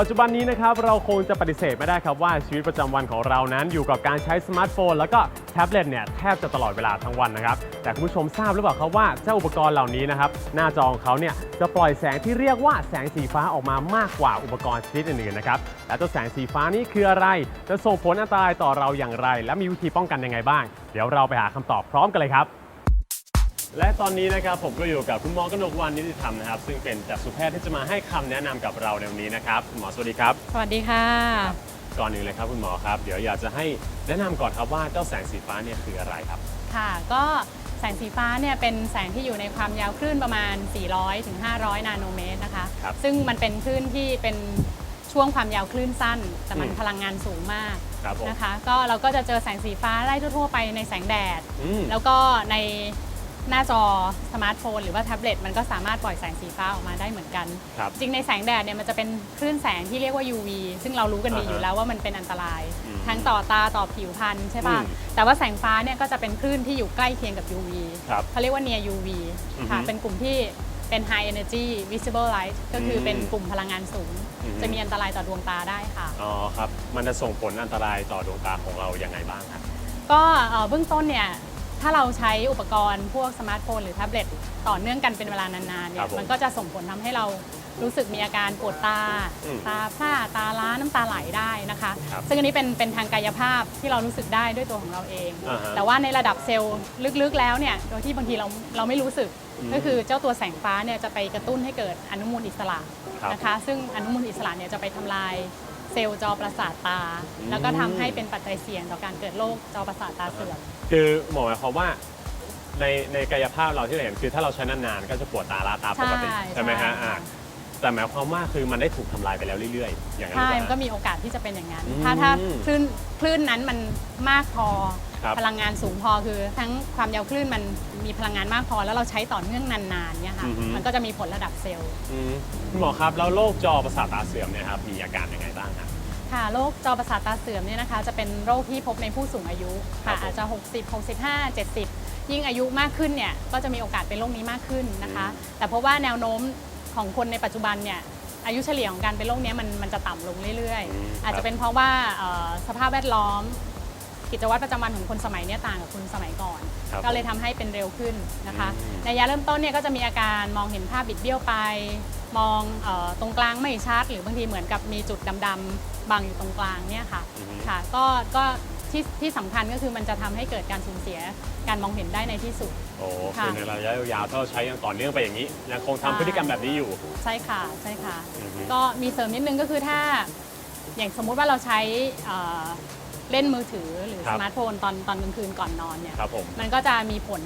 ปัจจุบันนี้นะครับเราคงจะปฏิเสธไม่ได้ครับว่าชีวิตประจำวันของเรานั้นอยู่กับการใช้สมาร์ทโฟน แล้วก็แท็บเล็ตเนี่ยแทบจะตลอดเวลาทั้งวันนะครับแต่คุณผู้ชมทราบหรือเปล่าครับว่าเจ้าอุปกรณ์เหล่านี้นะครับหน้าจอของเขาเนี่ยจะปล่อยแสงที่เรียกว่าแสงสีฟ้าออกมามากกว่าอุปกรณ์ชนิดอื่นๆนะครับและเจ้าแสงสีฟ้านี้คืออะไร จะส่งผลอันตรายต่อเราอย่างไร และมีวิธีป้องกันยังไงบ้าง เดี๋ยวเราไปหาคำตอบพร้อมกันเลยครับ และตอนนี้นะครับผมก็อยู่กับคุณหมอกนกวันนิติธรรมนะครับ ซึ่งเป็นจักษุแพทย์ที่จะมาให้คำแนะนำกับเราในวันนี้นะครับคุณหมอสวัสดีครับ สวัสดีค่ะ ก่อนอื่นเลยครับคุณหมอครับ เดี๋ยวอยากจะให้แนะนำก่อนครับว่าเจ้าแสงสีฟ้าเนี่ยคืออะไรครับ ค่ะ ก็แสงสีฟ้าเนี่ยเป็นแสงที่อยู่ในความยาวคลื่นประมาณ 400ถึง500 นาโนเมตรนะคะ ครับซึ่งมันเป็นคลื่นที่เป็นช่วงความยาวคลื่นสั้น แต่มันอืม พลังงานสูงมากครับผมนะคะ ก็เราก็จะเจอแสงสีฟ้าไล่ทั่วๆไปในแสงแดด อืม แล้วก็ใน หน้าจอสมาร์ทโฟนหรือว่าแท็บเล็ตมันก็สามารถปล่อยแสงสีฟ้าออกมาได้เหมือนกัน ครับจริงในแสงแดดเนี่ยมันจะเป็นคลื่นแสงที่เรียกว่า UV ซึ่งเรารู้กันดีอ่าฮะอยู่แล้วว่ามันเป็นอันตราย อืมทั้งต่อตาต่อผิวพรรณใช่ป่ะ อืมแต่ว่าแสงฟ้าเนี่ยก็จะเป็นคลื่นที่อยู่ใกล้เคียงกับ UV ครับเขาเรียกว่า near UV อือฮึค่ะเป็นกลุ่มที่เป็น high energy visible light ก็คืออมเป็นกลุ่มพลังงานสูง อือฮึ จะมีอันตรายต่อดวงตาได้ค่ะ อ๋อครับ มันจะส่งผลอันตรายต่อดวงตาของเรายังไงบ้างครับ ก็เอ่อเบื้องต้นเนี่ย ถ้าเราใช้อุปกรณ์พวกสมาร์ทโฟนหรือแท็บเล็ตต่อเนื่องกันเป็นเวลานานๆเนี่ครัยบผมมันก็จะส่งผลทำให้เรารู้สึกมีอาการปวดตา อืมตาพร่าตาล้าน้ำตาไหลได้นะคะ ครับซึ่งอันนี้เป็นเป็นทางกายภาพที่เรารู้สึกได้ด้วยตัวของเราเอง อ่าฮะแต่ว่าในระดับเซลล์ลึกๆแล้วเนี่ยโดยที่บางทีเราเราไม่รู้สึก อืมก็คือเจ้าตัวแสงฟ้าเนี่ยจะไปกระตุ้นให้เกิดอนุมูลอิสระครับ นะคะ ซึ่งอนุมูลอิสระเนี่ยจะไปทำลายเซลล์จอประสาทตาอืมแล้วก็ทำให้เป็นปัจจัยเสี่ยงต่อการเกิดโรคจอประสาทตาเสื่อม คือหมอหมายความว่าในในกายภาพเราที่เราเห็นคือถ้าเราใช้นานๆก็จะปวดตาล้าตาปกติใช่ใช่ไหมฮะใช่ อ่าแต่หมายความว่าคือมันได้ถูกทำลายไปแล้วเรื่อยๆ อย่างนั้นหใช่รือมันเปก็ล่า มีโอกาสที่จะเป็นอย่างนั้น อืมถ้าถ้าคลื่นคลื่นนั้นมันมากพอ ครับ พลังงานสูงพอคือ ทั้งความยาวคลื่นมันมีพลังงานมากพอ แล้วเราใช้ต่อเนื่องนานๆเนี่ยค่ะอือฮึมันก็จะมีผลระดับเซลล์ อืมคุณหมอครับแล้วโรคจอประสาทตาเสื่อมเนี่ยครับมีอาการยังไงบ้างครับ ค่ะโรคจอประสาทตาเสื่อมเนี่ยนะคะ จะเป็นโรคที่พบในผู้สูงอายุครัค่ะบผมอาจจะ 60 65 70 ยิ่งอายุมากขึ้นเนี่ยก็จะมีโอกาสเป็นโรคนี้มากขึ้นนะคะอืมแต่เพราะว่าแนวโน้มของคนในปัจจุบันเนี่ยอายุเฉลี่ยของการเป็นโรคเนี้ยมันมันจะต่ำลงเรื่อยอืมๆอาจครัจะบเป็นเพราะว่าเอ่อสภาพแวดล้อม กิจวัตรประจำวันของคนสมัยเนี้ยต่างกับคนสมัยก่อนครับก็เลยทำให้เป็นเร็วขึ้นนะคะอืมในระยะเริ่มต้นเนี่ยก็จะมีอาการมองเห็นภาพบิดเบี้ยวไป มองเออตรงกลางไม่ชัด หรือบางทีเหมือนกับมีจุดดำๆบังอยู่ตรงกลางเนี่ยค่ะอือฮึค่ะก็ก็ที่ที่สำคัญก็คือมันจะทำให้เกิดการสูญเสียการมองเห็นได้ในที่สุด โอ้ค่ะ คือในระยะยาวๆถ้าเราใช้อย่างต่อเนื่องไปอย่างนี้ยังคงทำใช่พฤติกรรมแบบนี้อยู่ ใช่ค่ะใช่ค่ะ อือฮึ ก็มีเสริมนิดนึงก็คือถ้าอย่างสมมุติว่าเราใช้เอ่อเล่นมือถือหรือครัสบ มาร์ทโฟนตอนตอนกลางคืนก่อนนอนเนี่ยครับผม มันก็จะมีผล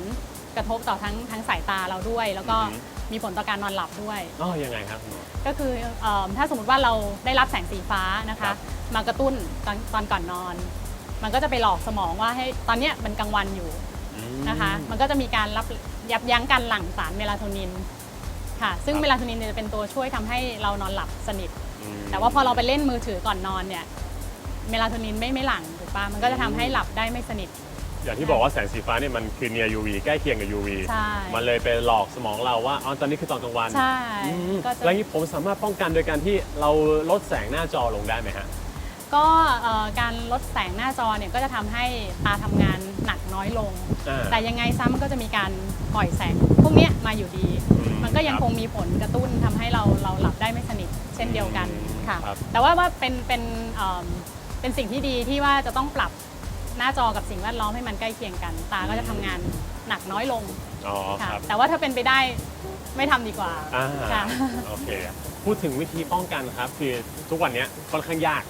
กระทบต่อทั้งทั้งสายตาเราด้วย แล้วก็อือฮึ มีผลต่อการนอนหลับด้วย อ๋อยังไงครับคุณหมอ ก็คือเออถ้าสมมติว่าเราได้รับแสงสีฟ้านะครัคะ บ มากระตุ้นตอนตอนก่อนนอน มันก็จะไปหลอกสมองว่าให้ตอนเนี้ยมันกลางวันอยู่อืม นะคะ มันก็จะมีการรับยับยั้งการหลั่งสารเมลาโทนินค่ะ ซึ่งครับ เมลาโทนินเนี่ยจะเป็นตัวช่วยทำให้เรานอนหลับสนิท อืม แต่ว่าพอเราไปเล่นมือถือก่อนนอนเนี่ยเมลาโทนินไม่ไม่หลั่งถูกปะมันก็จะทำให้หลับได้ไม่สนิท อย่างที่บอกว่าแสงสีฟ้าเนี่ยมันคือ near UV ใกล้เคียงกับ UV ใช่ มันเลยไปหลอกสมองเราว่าอ๋อตอนนี้คือตอนกลางวันใช่อืมก็จะ แล้วนี้ผมสามารถป้องกันโดยการที่เราลดแสงหน้าจอลงได้ไหมฮะ ก็เอ่อการลดแสงหน้าจอเนี่ยก็จะทำให้ตาทำงานหนักน้อยลง อ่าแต่ยังไงซ้ำมันก็จะมีการปล่อยแสง พวกเนี้ยมาอยู่ดี อืมมันก็ยังครับคงมีผลกระตุ้นทำให้เราเราหลับได้ไม่สนิท เช่นเดียวกันค่ะ ครับแต่ว่าว่าเป็นเป็นเอิ่มเป็นสิ่งที่ดีที่ว่าจะต้องปรับ หน้าจอกับสิ่งแวดล้อมให้มันใกล้เคียงกัน ตาก็จะทำงานหนักน้อยลงอ๋อค่ะครับแต่ว่าถ้าเป็นไปได้ไม่ทำดีกว่าอ่าค่ะ โอเค พูดถึงวิธีป้องกันครับ คือทุกวันเนี้ยค่อนข้างยาก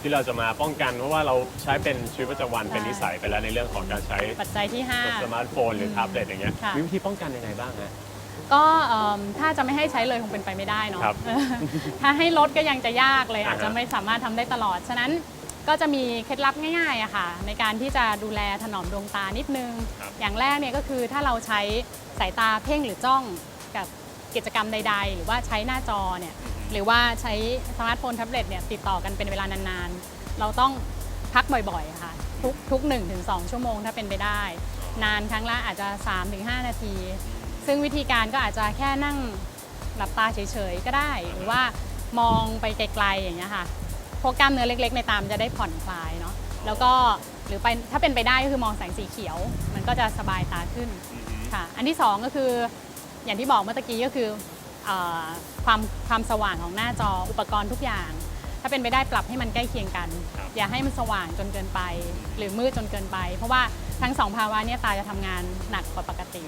ที่เราจะมาป้องกัน เพราะว่าเราใช้เป็นชีวิตประจำวันใช่ เป็นนิสัยไปแล้วในเรื่องของการใช้ปัจจัยที่ห้าสมาร์ทโฟนหรือแท็บเล็ตอย่างเงี้ยค่ะ มีวิธีป้องกันยังไงบ้างฮะก็เอิ่มถ้าจะไม่ให้ใช้เลยคงเป็นไปไม่ได้เนาะครับ ถ้าให้ลดก็ยังจะยากเลยอ่าฮะอาจจะไม่สามารถทำได้ตลอด ฉะนั้น ก็จะมีเคล็ดลับง่ายๆอะค่ะ ในการที่จะดูแลถนอมดวงตานิดนึง ครับอย่างแรกเนี่ยก็คือถ้าเราใช้สายตาเพ่งหรือจ้องกับกิจกรรมใด ๆ หรือว่าใช้หน้าจอเนี่ยหรือว่าใช้สมาร์ทโฟนแท็บเล็ตเนี่ยติดต่อกันเป็นเวลานานๆ เราต้องพักบ่อยๆอะค่ะ ทุกทุก1-2 ชั่วโมงถ้าเป็นไปได้ นานครั้งละอาจจะ 3-5 นาที ซึ่งวิธีการก็อาจจะแค่นั่งหลับตาเฉยๆก็ได้ หรือว่ามองไปไกลๆอย่างเงี้ยค่ะ พวกกล้ามเนื้อเล็ก ๆ ในตามนจะได้ผ่อนคลายเนาะแล้วก็หรือไปถ้าเป็นไปได้ก็คือมองแสงสีเขียว มันก็จะสบายตาขึ้นอือฮึค่ะ อันที่สองก็คืออย่างที่บอกเมื่อตะกี้ก็คือเออความความสว่างของหน้าจออุปกรณ์ทุกอย่าง ถ้าเป็นไปได้ปรับให้มันใกล้เคียงกันครับอย่าให้มันสว่างจนเกินไป หรือมืดจนเกินไป เพราะว่าทั้งสองภาวะเนี้ตาจะทำงานหนักกว่าปกติ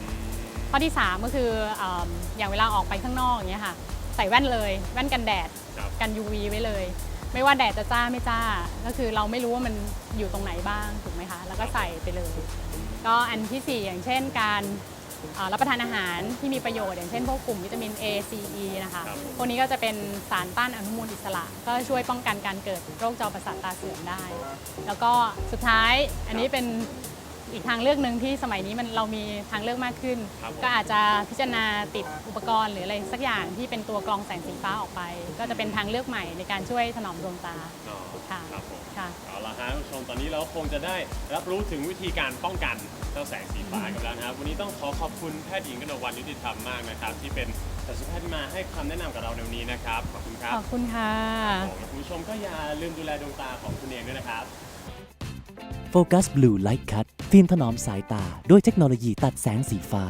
ข้อที่ 3 ก็คือเอมอย่างเวลาออกไปข้างนอกอย่างเงี้ยค่ะใส่แว่นเลย แว่นกันแดดครับกัน UV ไว้เลย ไม่ว่าแดดจะจ้าไม่จ้า ก็คือเราไม่รู้ว่ามันอยู่ตรงไหนบ้างถูกไหมคะ แล้วก็ใส่ไปเลย ก็อันทีสี่4 อย่างเช่นการเอ่อรับประทานอาหารที่มีประโยชน์อย่างเช่นพวกกลุ่มวิตามิน A C E นะคะครับพวกนี้ก็จะเป็นสารต้านอนุมูลอิสระ ก็ช่วยป้องกันการเกิดโรคจอประสาทตาเสื่อมได้ แล้วก็สุดท้ายอันนี้เป็น อีกทางเลือกหนึ่งที่สมัยนี้มันเรามีทางเลือกมากขึ้น ครับผม ก็อาจจะพิจารณาติดอุปกรณ์หรืออะไรสักอย่างที่เป็นตัวกรองแสงสีฟ้าออกไป ก็จะเป็นทางเลือกใหม่ในการช่วยถนอมดวงตาอ๋อค่ะครับผม ค่ะ เอาละฮะคุณผู้ชมตอนนี้เราคงจะได้รับรู้ถึงวิธีการป้องกันเจ้าแสงสีฟ้ากันแล้วนะครับวันนี้ต้องขอขอบคุณแพทย์หญิงกนกวันยุติธรรมมากนะครับ ที่เป็นศัลยแพทย์ที่มาให้คำแนะนำกับเราในวันนี้นะครับขอบคุณครับขอบคุณค่ะ ผมและคุณผู้ชมก็อย่าลืมดูแลดวงตาของคุณเองด้วยนะครับ โฟกัสบลูไลท์คั t ฟิล์มถนอมสายตาด้วยเทคโนโลยีตัดแสงสีฟ้า